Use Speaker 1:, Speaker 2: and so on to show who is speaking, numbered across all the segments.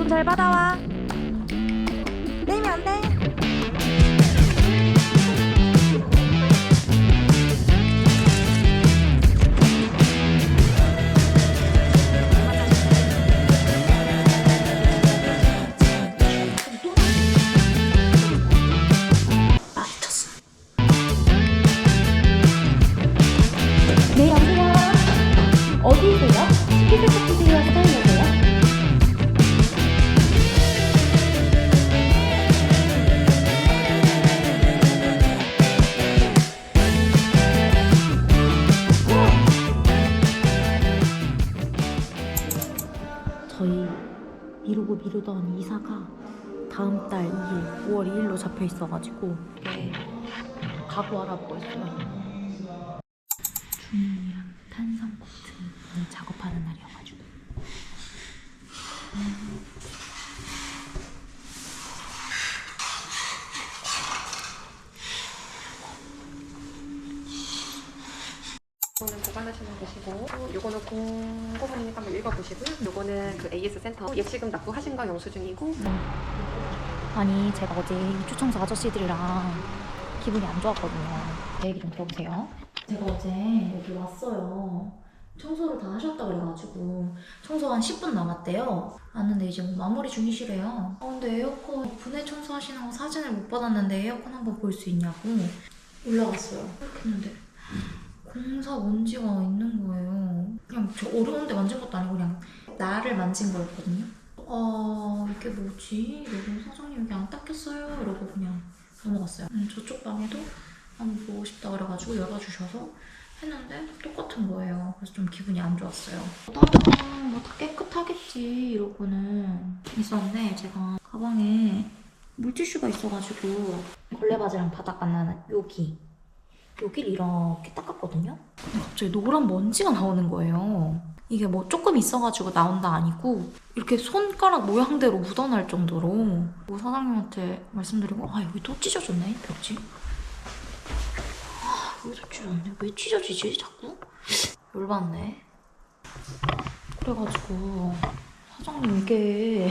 Speaker 1: 손잘 받아와. 내면 안 돼. 아, 미쳤어. 네. 어디세요? 2일로 잡혀 있어가지고 네, 가구 알아보고 있어요. 준이랑 탄성 코트 오늘 작업하는 날이어가지고.
Speaker 2: 이거는 보관하시는 곳이고 요거는 공고문이니까 한번 읽어보시고요. 요거는 그 AS 센터 예치금 납부하신 거 영수증이고
Speaker 1: 아니 제가 어제 입주청소 아저씨들이랑 기분이 안 좋았거든요. 제 얘기 좀 들어보세요. 제가 어제 여기 왔어요. 청소를 다 하셨다 그래가지고 청소 한 10분 남았대요. 왔는데 이제 뭐 마무리 중이시래요. 아 근데 에어컨 분해 청소하시는 거 사진을 못 받았는데 에어컨 한번 볼 수 있냐고 올라갔어요. 이렇게 했는데 공사 먼지가 있는 거예요. 그냥 저 어려운데 만진 것도 아니고 그냥 나를 만진 거였거든요. 아 이게 뭐지? 이러고 사장님 여기 안 닦였어요? 이러고 그냥 넘어갔어요. 음, 저쪽 방에도 한번 보고 싶다 그래가지고 열어주셔서 했는데 똑같은 거예요. 그래서 좀 기분이 안 좋았어요. 다른 뭐다 깨끗하겠지 이러고는 있었는데 제가 가방에 물티슈가 있어가지고 걸레바지랑 바닥 안 나는 여기 여기를 이렇게 닦았거든요. 근데 갑자기 노란 먼지가 나오는 거예요. 이게 뭐 조금 있어가지고 나온다 아니고 이렇게 손가락 모양대로 묻어날 정도로 뭐 사장님한테 말씀드리고 아 여기 또 찢어졌네 벽지. 아 여기도 찢어졌네? 왜 찢어지지 자꾸? 열받네. 그래가지고 사장님 이게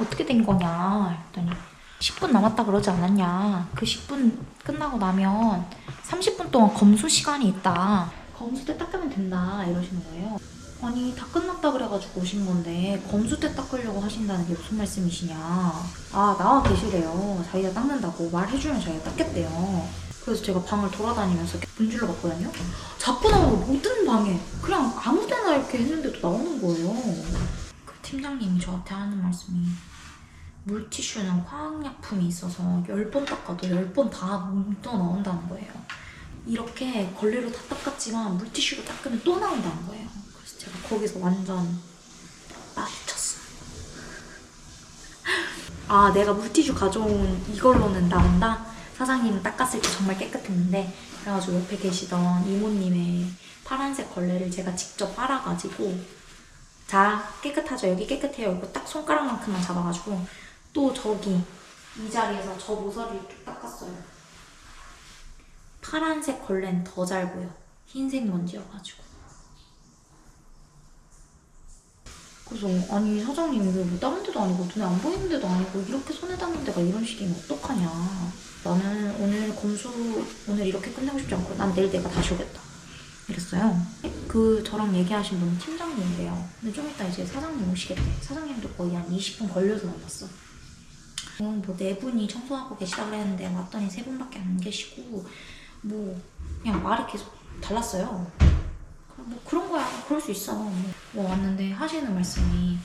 Speaker 1: 어떻게 된 거냐 했더니 10분 남았다 그러지 않았냐. 그 10분 끝나고 나면 30분 동안 검수 시간이 있다. 검수 때 닦으면 된다 이러시는 거예요 아니 다 끝났다 그래가지고 오신 건데 검수 때 닦으려고 하신다는 게 무슨 말씀이시냐? 아 나와 계시래요. 자기가 닦는다고 말해주면 자기가 닦겠대요. 그래서 제가 방을 돌아다니면서 문질러 봤거든요. 자꾸 나오고 모든 방에 그냥 아무 데나 이렇게 했는데도 나오는 거예요. 그 팀장님이 저한테 하는 말씀이 물티슈는 화학약품이 있어서 10번 닦아도 10번 다 묻어 나온다는 거예요. 이렇게 걸레로 다 닦았지만 물티슈로 닦으면 또 나온다는 거예요 그래서 제가 거기서 완전 마주쳤어. 아, 내가 물티슈 가져온 이걸로는 나온다? 사장님은 닦았을 때 정말 깨끗했는데 그래가지고 옆에 계시던 이모님의 파란색 걸레를 제가 직접 빨아가지고 자, 깨끗하죠? 여기 깨끗해요. 이거 딱 손가락만큼만 잡아가지고 또 저기 이 자리에서 저 모서리를 쭉 닦았어요. 파란색 걸레는 더 잘 보여. 흰색 먼지여가지고. 그래서 아니 사장님 이게 뭐 다른 데도 아니고 눈에 안 보이는 데도 아니고 이렇게 손에 닿는 데가 이런 식이면 어떡하냐. 나는 오늘 검수 오늘 이렇게 끝내고 싶지 않고 난 내일 내가 다시 오겠다. 이랬어요. 그 저랑 얘기하신 분은 팀장님이래요. 근데 좀 이따 이제 사장님 오시겠대. 사장님도 거의 한 20분 걸려서 만났어. 어, 뭐네 분이 청소하고 계시다 그랬는데 왔더니 세 분밖에 안 계시고 뭐 그냥 말이 계속 달랐어요 뭐 그런 거야. 그럴 수 있어. 뭐 왔는데 하시는 말씀이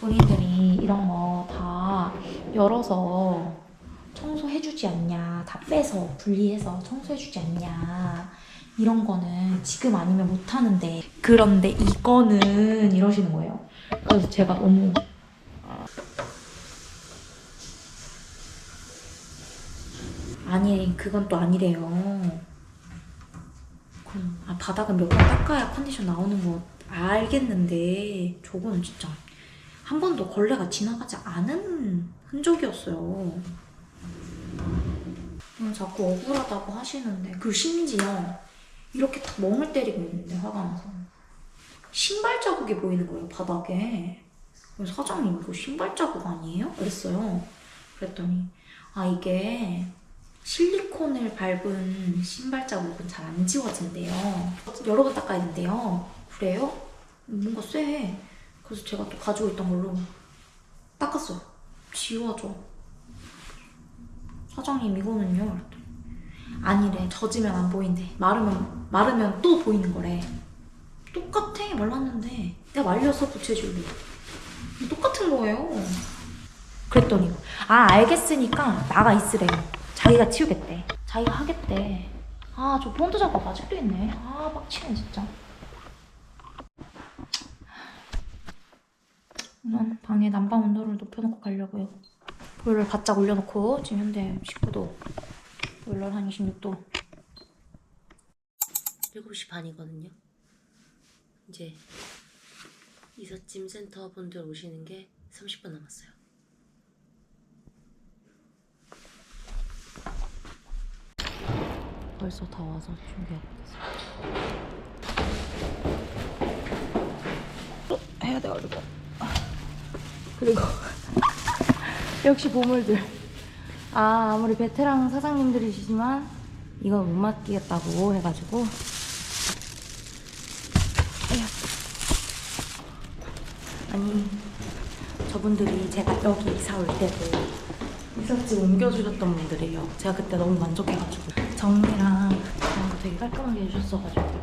Speaker 1: 본인들이 이런 거 다 열어서 청소해주지 않냐. 다 빼서 분리해서 청소해주지 않냐. 이런 거는 지금 아니면 못 하는데. 그런데 이거는 이러시는 거예요. 그래서 제가 너무 아니 그건 또 아니래요. 아, 바닥은 몇 번 닦아야 컨디션 나오는 거 알겠는데 저거는 진짜 한 번도 걸레가 지나가지 않은 흔적이었어요. 음, 자꾸 억울하다고 하시는데 그 심지어 이렇게 딱 멍을 때리고 있는데 화가 나서 신발 자국이 보이는 거예요 바닥에 사장님 이거 신발 자국 아니에요? 그랬어요. 그랬더니 아 이게 실리콘을 밟은 신발 자국은 잘 안 지워진대요. 여러 번 닦아야 된대요. 그래요? 뭔가 쎄. 그래서 제가 또 가지고 있던 걸로 닦았어요. 지워져. 사장님 이거는요? 아니래. 젖으면 안 보인대. 마르면 마르면 또 보이는 거래. 똑같아 말랐는데 내가 말려서 부채줄래. 똑같은 거예요. 그랬더니 아 알겠으니까 나가 있으래요. 자기가 치우겠대. 자기가 하겠대. 아 저 폰트 작업 아직도 있네. 아 빡치네 진짜. 우선 방에 난방 온도를 높여놓고 가려고요. 보일러를 바짝 올려놓고 지금 현재 19도. 보일러 한 26도.
Speaker 3: 7시 반이거든요. 이제 이삿짐 센터 분들 오시는 게 30분 남았어요.
Speaker 1: 벌써 다 와서 준비하고 있어요. 해야 돼 그리고 그리고 역시 보물들. 아 아무리 베테랑 사장님들이시지만 이거 못 맡기겠다고 해가지고. 아니 저분들이 제가 여기 이사 올 때도 이삿짐 옮겨주셨던 분들이에요. 제가 그때 너무 만족해가지고 정리랑 그런 거 되게 깔끔하게 해주셨어가지고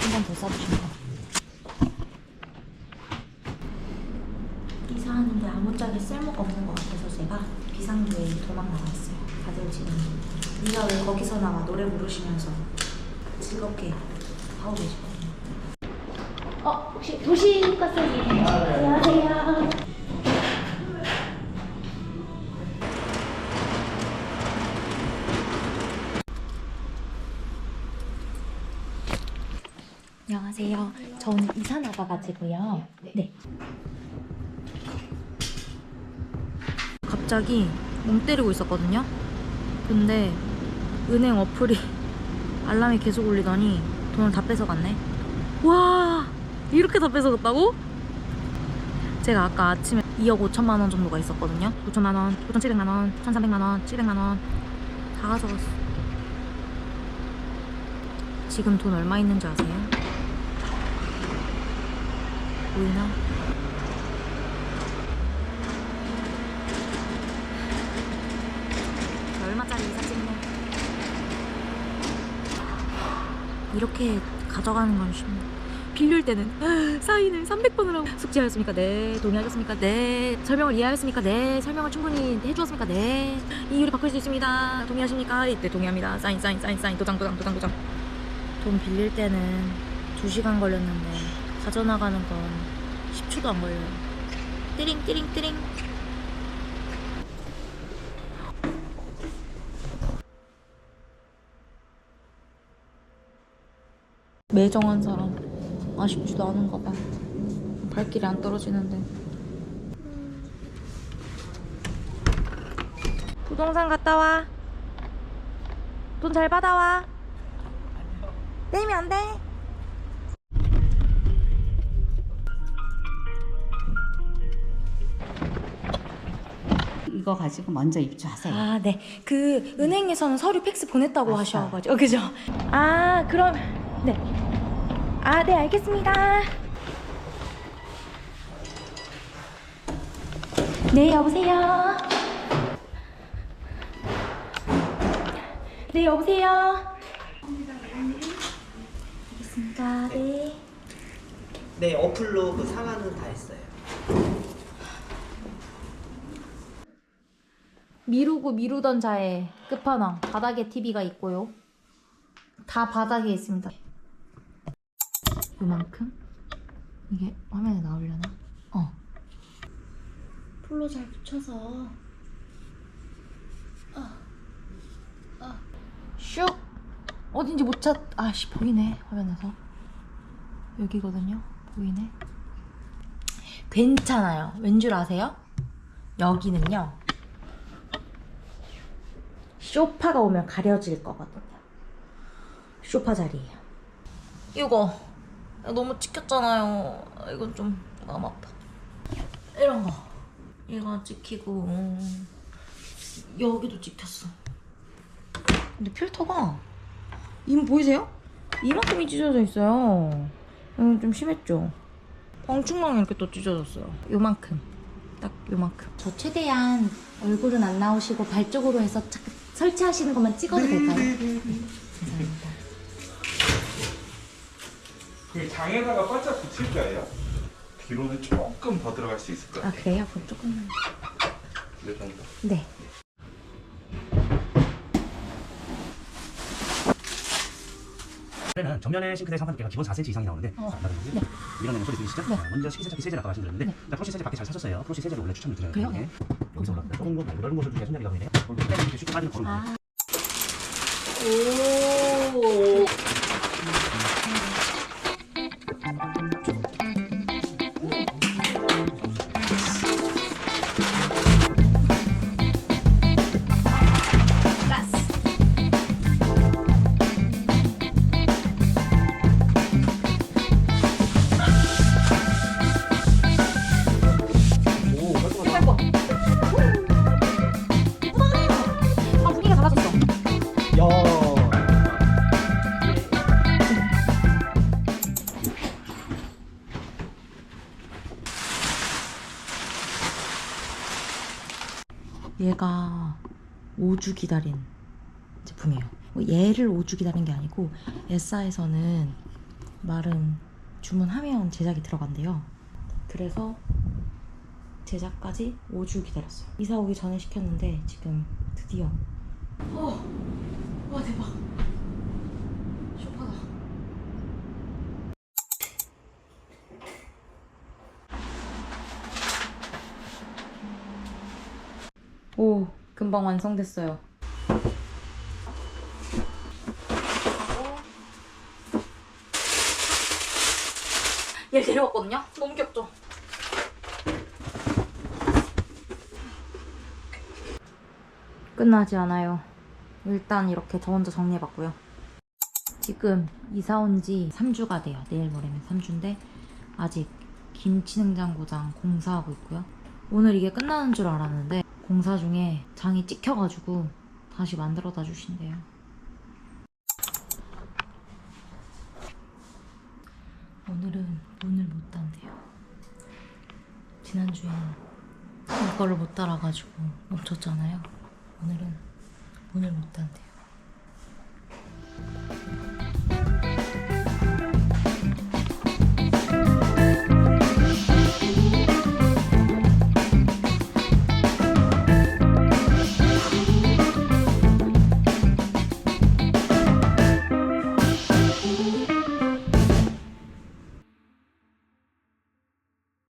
Speaker 1: 한 번 더 싸주시면 이사하는데 아무짝에 쓸모가 없는 것 같아서 제가 도망 나왔어요. 다들 지금 네가 왜 거기서 나와 노래 부르시면서 즐겁게 하고 계시거든요. 어 혹시 도시가스님 안녕하세요. 안녕하세요. 저 오늘 이사 나가가지고요. 네. 갑자기 멍 때리고 있었거든요. 근데 은행 어플이 알람이 계속 울리더니 돈을 다 뺏어갔네. 와 이렇게 다 뺏어갔다고? 제가 아까 아침에 2억 5천만 원 정도가 있었거든요. 5천만 원, 5,700만 원, 1,300만 원, 700만 원 다 가져갔어. 지금 돈 얼마 있는지 아세요? 보이나? 얼마짜리 이사짐이냐? 이렇게 가져가는 건 쉽네. 빌릴 때는 사인을 300번을 하고 숙지하였습니까? 네. 동의하셨습니까? 네. 설명을 이해하였습니까? 네. 설명을 충분히 해주었습니까? 네. 이유를 바꿀 수 있습니다. 동의하십니까? 이때 동의합니다. 사인, 사인, 사인, 사인. 도장, 도장, 도장, 도장. 돈 빌릴 때는 2시간 걸렸는데 가져나가는 건 10초도 안 걸려요. 띠링, 띠링, 띠링. 매정한 사람 아쉽지도 않은가 봐 발길이 안 떨어지는데 부동산 갔다 와 돈 잘 받아와 내면 안돼
Speaker 4: 이거 가지고 먼저 입주하세요.
Speaker 1: 아, 네. 그 은행에서는 서류 팩스 보냈다고
Speaker 4: 맞아요.
Speaker 1: 하셔가지고, 어, 그죠? 아, 그럼 네. 아, 네, 알겠습니다. 네, 여보세요. 네, 여보세요. 알겠습니다. 네.
Speaker 5: 네, 어플로 그 상한은 다 했어요.
Speaker 1: 미루고 미루던 자의 끝판왕 바닥에 TV가 있고요. 다 바닥에 있습니다. 이만큼? 이게 화면에 나오려나? 어. 풀로 잘 붙여서 아, 아. 슉 어딘지 못 찾... 아씨 보이네 화면에서 여기거든요 보이네 괜찮아요 왠 줄 아세요? 여기는요 쇼파가 오면 가려질 거거든요 쇼파 자리예요 이거 너무 찍혔잖아요. 이건 좀 마음 아파. 이런 거. 이거 찍히고. 음, 여기도 찍혔어. 근데 필터가 이거 보이세요? 이만큼이 찢어져 있어요. 이건 좀 심했죠? 방충망 이렇게 또 찢어졌어요. 요만큼. 딱 요만큼. 저 최대한 얼굴은 안 나오시고 발 쪽으로 해서 착 설치하시는 것만 찍어도 될까요? 감사합니다
Speaker 4: 그 장에다가 바짝 붙일 거예요. 뒤로는 조금 더 들어갈 수 있을 것
Speaker 1: 아
Speaker 4: 같아요.
Speaker 1: 그래요? 그럼 조금만
Speaker 4: 네 정도.
Speaker 1: 네
Speaker 6: 원래는 정면에 싱크대 상판 두께가 기본 4cm 이상이 나오는데
Speaker 1: 어.
Speaker 6: 안 거고요. 밀어내는 소리 들리시죠?
Speaker 1: 네.
Speaker 6: 자, 먼저 식기세척기 세제를 아까 말씀드렸는데 자, 프로시 세제 밖에 잘 사셨어요. 프로시 세제를 원래 추천을 드려요.
Speaker 1: 그래요?
Speaker 6: 네. 여기서 올라갑니다. 조금 더 넓은 곳을 두개 손잡이가 보이네요. 그리고 이렇게 쉽게 빠지는 걸음.
Speaker 1: 아.
Speaker 6: 오,
Speaker 1: Thank
Speaker 5: you.
Speaker 1: 얘가 5주 기다린 제품이에요. 뭐 얘를 5주 기다린 게 아니고 에싸에서는 말은 주문하면 제작이 들어간대요. 그래서 제작까지 5주 기다렸어요. 이사 오기 전에 시켰는데 지금 드디어 어, 와 대박. 쇼파다. 오, 금방 완성됐어요. 얘 데려왔거든요? 너무 귀엽죠? 끝나지 않아요. 일단 이렇게 저 혼자 정리해봤고요. 지금 이사 온 지 3주가 돼요. 내일 모레면 3주인데 아직 김치 냉장고장 공사하고 있고요. 오늘 이게 끝나는 줄 알았는데 공사 중에 장이 찍혀가지고 다시 만들어다 주신대요. 오늘은 문을 못 딴대요. 지난주에 이거를 못 따라가지고 멈췄잖아요. 오늘은 문을 못 딴대요.